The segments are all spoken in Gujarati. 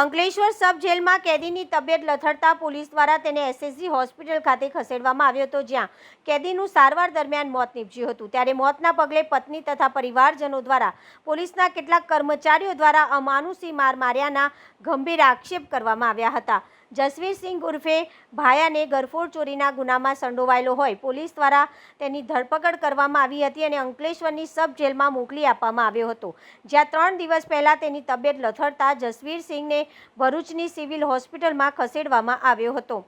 અંકલેશ્વર સબ જેલમાં કેદીની તબિયત લથડતા પોલીસ દ્વારા તેને એસએસજી હોસ્પિટલ ખાતે ખસેડવામાં આવ્યો હતો, જ્યાં કેદીનું સારવાર દરમિયાન મોત નીપજ્યું હતું. ત્યારે મોતના પગલે પત્ની તથા પરિવારજનો દ્વારા પોલીસના કેટલાક કર્મચારીઓ દ્વારા અમાનુષી માર માર્યાના ગંભીર આક્ષેપ કરવામાં આવ્યા હતા. જસવીરસિંહ ઉર્ફે ભાયાને ગરફોડ ચોરીના ગુનામાં સંડોવાયેલો હોય. પોલીસ દ્વારા તેની ધરપકડ કરવામાં આવી હતી અને અંકલેશ્વરની સબ જેલમાં મોકલી આપવામાં આવ્યો હતો. જ્યાં ત્રણ દિવસ પહેલાં તેની તબિયત લથડતા જસવીરસિંહને ભરૂચની સિવિલ હોસ્પિટલમાં ખસેડવામાં આવ્યો હતો.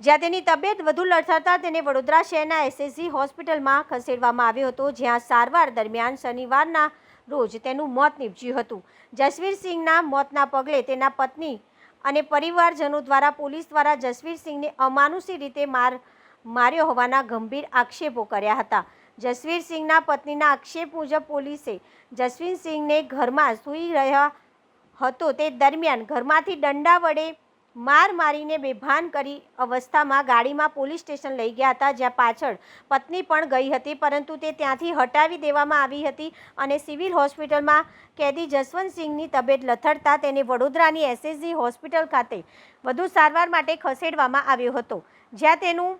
જ્યાં તેની તબિયત વધુ લથડતા તેને વડોદરા શહેરના એસએસજી હોસ્પિટલમાં ખસેડવામાં આવ્યો હતો, જ્યાં સારવાર દરમિયાન શનિવારના રોજ તેનું મોત નીપજ્યું હતું. જસવીરસિંહના મોતના પગલે તેના પત્ની અને પરિવારજનો દ્વારા પોલીસ દ્વારા જસવીરસિંહને અમાનુષી રીતે માર માર્યો હોવાના ગંભીર આક્ષેપો કર્યા હતા. જસવીરસિંહના પત્નીના આક્ષેપ મુજબ પોલીસે જસવીરસિંહને ઘરમાં સૂઈ રહ્યા હતો. તે દરમિયાન ઘરમાંથી દંડા વડે માર મારીને બેભાન કરી અવસ્થામાં ગાડીમાં પોલીસ સ્ટેશન લઈ ગયા હતા, જ્યાં પાછળ પત્ની પણ ગઈ હતી, પરંતુ તે ત્યાંથી હટાવી દેવામાં આવી હતી અને સિવિલ હોસ્પિટલમાં કેદી જસવંતસિંહની તબિયત લથડતા તેને વડોદરાની એસએસજી હોસ્પિટલ ખાતે વધુ સારવાર માટે ખસેડવામાં આવ્યો હતો. જ્યાં તેનું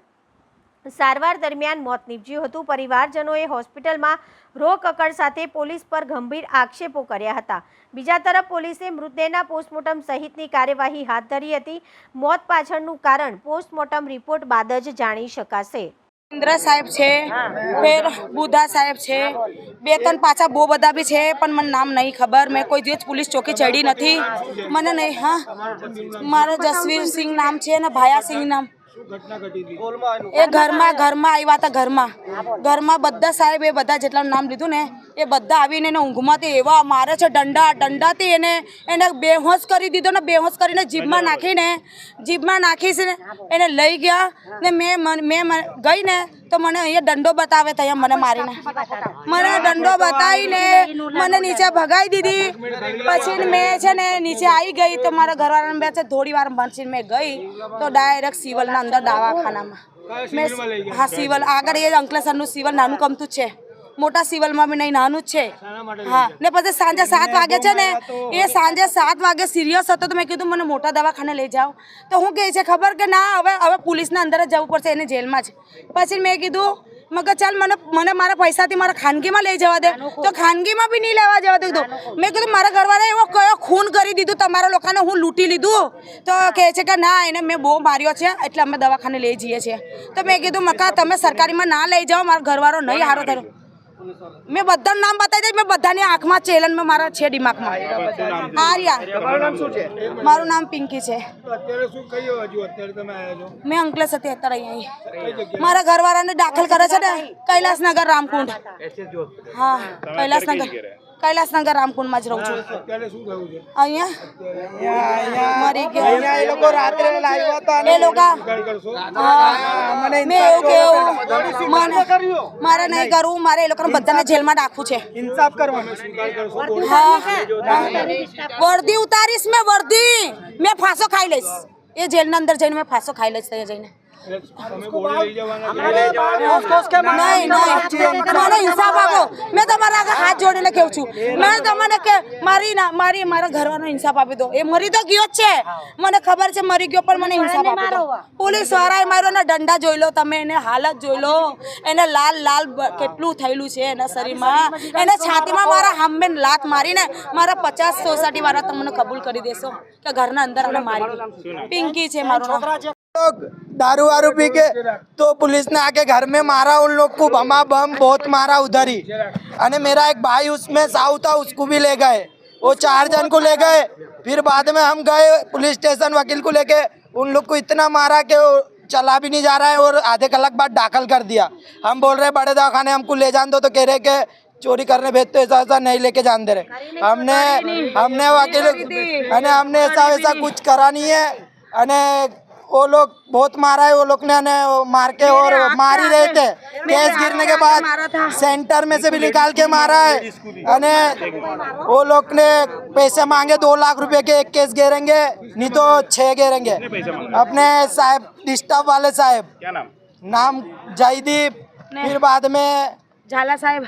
સારવાર દરમિયાન મોત નીપજ્યું હતું. પરિવારજનોએ હોસ્પિટલમાં રોકકડ સાથે પોલીસ પર ગંભીર આક્ષેપો કર્યા હતા. બીજા તરફ પોલીસે મૃતદેહના પોસ્ટમોર્ટમ સહિતની કાર્યવાહી હાથ ધરી હતી. મોત પાછળનું કારણ પોસ્ટમોર્ટમ રિપોર્ટ બાદ જ જાણી શકાશે. ઇન્દ્ર સાહેબ છે, ફેર બુધા સાહેબ છે, બે ત્રણ પાછા બહુ બધા બી છે, પણ મને નામ નહીં ખબર. મેં કોઈ દિવસ પોલીસ ચોકી ચડી નથી. મને નહીં, હા. મારો જસવીર સિંહ નામ છે ને ભાયા સિંહ નામ. એ ઘરમાં ઘરમાં આવ્યા હતા ઘરમાં. ઘરમાં બધા સાહેબ એ બધા જેટલા નામ લીધું ને એ બધા આવીને એને ઊંઘમાંથી એવા મારે છે દંડા દંડાથી એને એને બેહોશ કરી દીધો ને બેહોશ કરીને જીભમાં નાખીને જીભમાં નાખીશ ને એને લઈ ગયા ને મેં મેં ગઈ ને તો મને અહીંયા દંડો બતાવે તો મને મારીને. મને દંડો બતાવીને મને નીચે ભગાઈ દીધી. પછી મેં છે ને નીચે આવી ગઈ તો મારા ઘરવાળાને બે છે થોડી વાર પછી મેં ગઈ તો ડાયરેક્ટ સિવિલના અંદર દવાખાનામાં. મેં હા સિવલ. આગળ એ અંકલેશ્વરનું સિવલ નાનું કમતું જ છે. મોટા સિવલમાં બી નહીં નાનું જ છે. હા. ને પછી સાંજે સાત વાગે છે ને એ સાંજે સાત વાગે સિરિયસ હતો તો મેં કીધું મને મોટા દવાખાને લઈ જાઓ. તો હું કહે છે ખબર કે ના હવે હવે પોલીસના અંદર જ જવું પડશે એને જેલમાં જ. પછી મેં કીધું મેં કહ્યું ચાલ મને મને મારા પૈસાથી મારા ખાનગીમાં લઈ જવા દે. તો ખાનગીમાં બી નહીં લેવા જવા દીધું. મેં કીધું મારા ઘરવાળા એવો કયો ખૂન કરી દીધું તમારા લોકોને હું લૂંટી લીધું. તો કહે છે કે ના એને મેં બહુ માર્યો છે એટલે અમે દવાખાને લઈ જઈએ છીએ. તો મેં કીધું મકા તમે સરકારીમાં ના લઈ જાઓ મારો ઘરવાળો નહીં હારો થયો મેં બધા નામ બતાવી દઈ મેં બધાની આંખમાં ચેલન મેં મારા છે દિમાગમાં. આર્યા. મારું નામ પિંકી છે. તો અત્યારે શું કઈ હજુ? અત્યારે તમે આવ્યા છો? મેં અંકલેશ હતી અત્યારે અહીંયા. મારા ઘરવાળાને દાખલ કરે છે ને કૈલાસનગર રામકુંડ. હા કૈલાસનગર. કૈલાસનગર રામકુંડમાં જ રહું છું. અત્યારે શું થયું છે? અહીંયા? મરી ગયો. એ લોકો રાત્રે લાવ્યા હતા એ લોકો હા, મેં એવું કેવું મને મારે નહીં કરવું મારે એ લોકોને બધાને જેલમાં રાખવું છે. ઇન્સાફ કરવાનો હા. વર્દી ઉતારીશ મેં વર્દી. મેં ફાંસો ખાઈ લઈશ. એ જેલના અંદર જઈને મેં ફાંસો ખાઈ લઈશ ત્યાં જઈને. આપો મેં તમારા આગળ હાથ જોડીને કહું છું મેં તમને કે મારી ના મારી મારા ઘરવાનો ઇન્સાફ આપી દો એ મરી તો ગયો જ છે મને ખબર છે મરી ગયો પણ મને ઇન્સાફ આપી દો પોલીસ વાળાએ માર્યો ને દંડા જોઈ લો તમે એને હાલત જોઈ લો એને લાલ લાલ કેટલું થયેલું છે એના શરીરમાં એને છાતીમાં મારા હામે લાત મારીને મારા પચાસ સોસાયટી વાળા તમને કબૂલ કરી દેશો કે ઘરના અંદર અમે મારી. પિંકી છે મારું लोग दारू वारू पी के तो पुलिस ने आके घर में मारा उन लोग को बमा बम बहुत मारा उधर ही। अने मेरा एक भाई उसमें साहू था उसको भी ले गए। वो चार जन को ले गए फिर बाद में हम गए पुलिस स्टेशन वकील को लेके। उन लोग को इतना मारा कि चला भी नहीं जा रहा है और आधे कलाक बाद दाखिल कर दिया। हम बोल रहे बड़े दवाखाने हमको ले जान दो। तो कह रहे कि चोरी करने भेजते ऐसा ऐसा नहीं लेके जान दे रहे। हमने हमने वकील अने हमने ऐसा वैसा कुछ करा नहीं है। अने वो लोग बहुत मारा है वो लोग ने मार के और मार ही रहे थे। केस गिरने के बाद सेंटर में से भी निकाल के मारा है। अने वो लोग ने पैसे मांगे दो लाख रुपए के एक केस घेरेंगे नहीं तो छह घेरेंगे। अपने साहब डिस्टर्ब वाले साहब। नाम? जयदीप। फिर बाद में झाला साहब।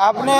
अपने